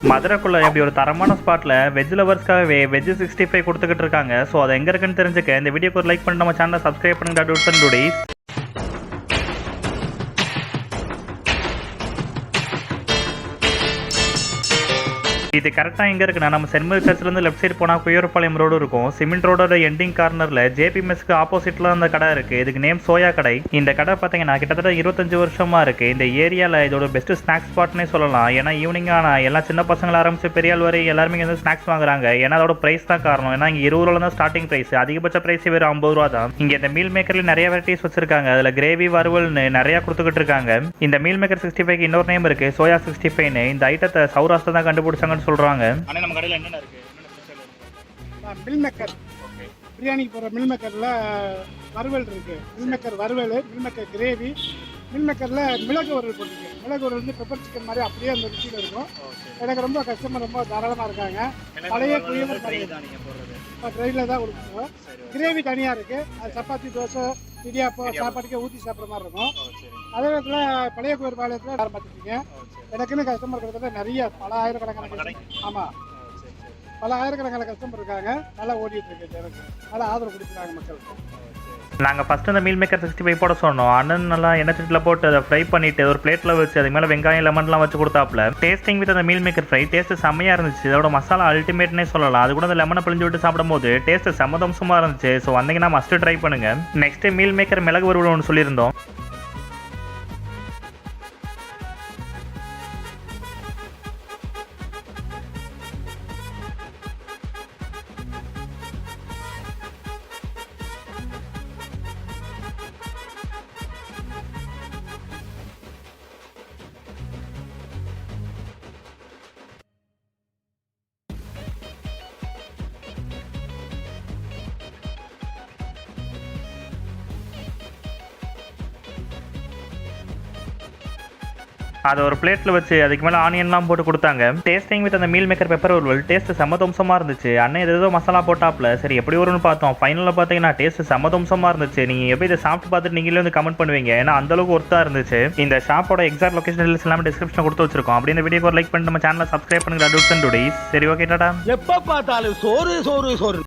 மதுரைக்குள்ள இப்படி ஒரு தரமான ஸ்பாட்ல வெஜ் லவர்ஸ்க்காகவே வெஜ் சிக்ஸ்டி ஃபைவ் கொடுத்துக்கிட்டு இருக்காங்க. ஸோ அது எங்க இருக்குன்னு தெரிஞ்சுக்க இந்த வீடியோக்கு ஒரு லைக் பண்ணி நம்ம சேனலை சப்ஸ்கிரைப் பண்ணுங்க டூட்ஸ் அண்ட் டூடிஸ் இது கரெக்டாக எங்கே இருக்குன்னா நம்ம சென்மதி சர்ச்லேருந்து லெஃப்ட் சைடு போனால் குயூரப்பாளையம் ரோடு இருக்கும். சிமெண்ட் ரோடோட எண்டிங் கார்னரில் ஜேபி மெஸ்க்கு ஆப்போசிட்டில் அந்த கடை இருக்குது இதுக்கு நேம் சோயா கடை. இந்த கடை பார்த்தீங்கன்னா கிட்டத்தட்ட இருபத்தஞ்சு வருஷமாக இருக்குது இந்த ஏரியாவில் இதோட பெஸ்ட் ஸ்நாக்ஸ் ஸ்பாட்னே சொல்லலாம். ஏன்னா ஈவினிங் ஆனால் எல்லா சின்ன பசங்கள ஆரம்பிச்சு பெரிய ஆள் வரை எல்லாருமே வந்து ஸ்நாக்ஸ் வாங்குறாங்க. ஏன்னா அதோட ப்ரைஸ் தான் காரணம். ஏன்னா இங்கே இருபது ரூபா தான் ஸ்டார்டிங் ப்ரைஸ் அதிகபட்ச ப்ரைஸ் வெறும் ஐம்பது ரூபா தான். இங்கே இந்த மீல் மேக்கரில் நிறைய வெரைட்டிஸ் வச்சிருக்காங்க. அதில் கிரேவி வறுவல்னு நிறையா கொடுத்துக்கிட்டு இருக்காங்க. இந்த மீல் மேக்கர் சிக்ஸ்டி ஃபைவ் இன்னொரு நேம் இருக்குது சோயா சிக்ஸ்டி ஃபைவ்னு இந்த ஐட்டத்தை சௌராஷ்டிரம் தான் கண்டுபிடிச்சாங்கன்னு சொல்றாங்க. ஆனால் நம்ம கடையில் என்னென்ன இருக்கு? மில் மேக்கர் பிரியாணிக்கு போகிற மில் மேக்கரில் வறுவல் இருக்கு. மில் மேக்கர் வறுவல் மில் மேக்கர் கிரேவி மில் மேக்கரில் மிளகு வறுவல் போட்டிருக்கு. மிளகு வறுவல் வந்து பெப்பர் சிக்கன் மாதிரி அப்படியே அந்த ருச்சியில் இருக்கும். எனக்கு ரொம்ப கஸ்டமர் ரொம்ப தாராளமாக இருக்காங்க. பழைய குயவர் ட்ரெயினில் தான் கொடுக்குறோம் கிரேவி தனியாக இருக்குது அது சப்பாத்தி தோசை இடியாப்பம் சாப்பாட்டுக்கே ஊற்றி சாப்பிட்ற மாதிரி இருக்கும். அதே நேரத்தில் பழைய குயர் பாளையத்தில் ஆரம்பிச்சிருக்கீங்க எனக்குன்னு கஸ்டமர் கிட்டத்தட்ட நிறைய பல ஆயிரக்கணக்கான ஆமாம் பல ஆயிரக்கணக்கான கஸ்டமர் இருக்காங்க. நல்லா ஓடிட்டு இருக்கு எனக்கு நல்லா ஆதரவு கொடுக்குறாங்க மக்களுக்கு. நாங்கள் ஃபஸ்ட்டு அந்த மீல் மேக்கர் சிக்ஸ்டி ஃபைவ் போட சொன்னோம். அண்ணன் நல்லா எண்ணெய் சட்டியில் போட்டு அதை ஃப்ரை பண்ணிட்டு ஒரு பிளேட்டில் வச்சு அது மேலே வெங்காயம் லெமன்லாம் வச்சு கொடுத்தாப்புல. டேஸ்டிங் வித் அந்த மீல் மேக்கர் ஃப்ரை டேஸ்ட் செம்மையாக இருந்துச்சு. அதோட மசாலா அல்டிமேட்னே சொல்லலாம். அது கூட அந்த லெமனை பிழிஞ்சு விட்டு சாப்பிடும்போது டேஸ்ட் செம்மதம்சமாக இருந்துச்சு. ஸோ வந்தீங்கன்னா மஸ்ட்டு ட்ரை பண்ணுங்கள் நெக்ஸ்ட் மீல் மேக்கர் மிளகு வறுவல் ஒன்று சொல்லியிருந்தோம். அதை ஒரு பிளேட்டில் வச்சு அதுக்கு மேலே ஆனியன்லாம் போட்டு கொடுத்தாங்க. டேஸ்டிங் வித் அந்த மீல் மேக்கர் பெப்பர் வறுவல் டேஸ்ட் சமதம்சமாக இருந்துச்சு. அண்ணன் எது ஏதோ மசாலா போட்டாப்ல. சரி எப்படி வரும்னு பார்த்தோம். ஃபைனலில் பார்த்தீங்கன்னா டேஸ்ட் சமதம்சமாக இருந்துச்சு. நீங்கள் எப்படி இதை சாப்பிட்டு பார்த்துட்டு நீங்களே வந்து கமெண்ட் பண்ணுவீங்க. ஏன்னா அந்த அளவுக்கு ஒர்த்தாக இருந்துச்சு. இந்த ஷாப்போட எக்ஸாக்ட் லொகேஷன் டீல்ஸ் எல்லாமே டிஸ்கிரிப்ஷன் கொடுத்து வச்சிருக்கோம். அப்படி இந்த வீடியோக்கு ஒரு லைக் பண்ணி நம்ம சேனலை சப்ஸ்கிரைப் பண்ணுங்க. அட்வர்ஸ் அண்ட் டுடேஸ் சரி ஓகே டாடா. எப்போ பார்த்தாலும் சோறு சோறு சோறு.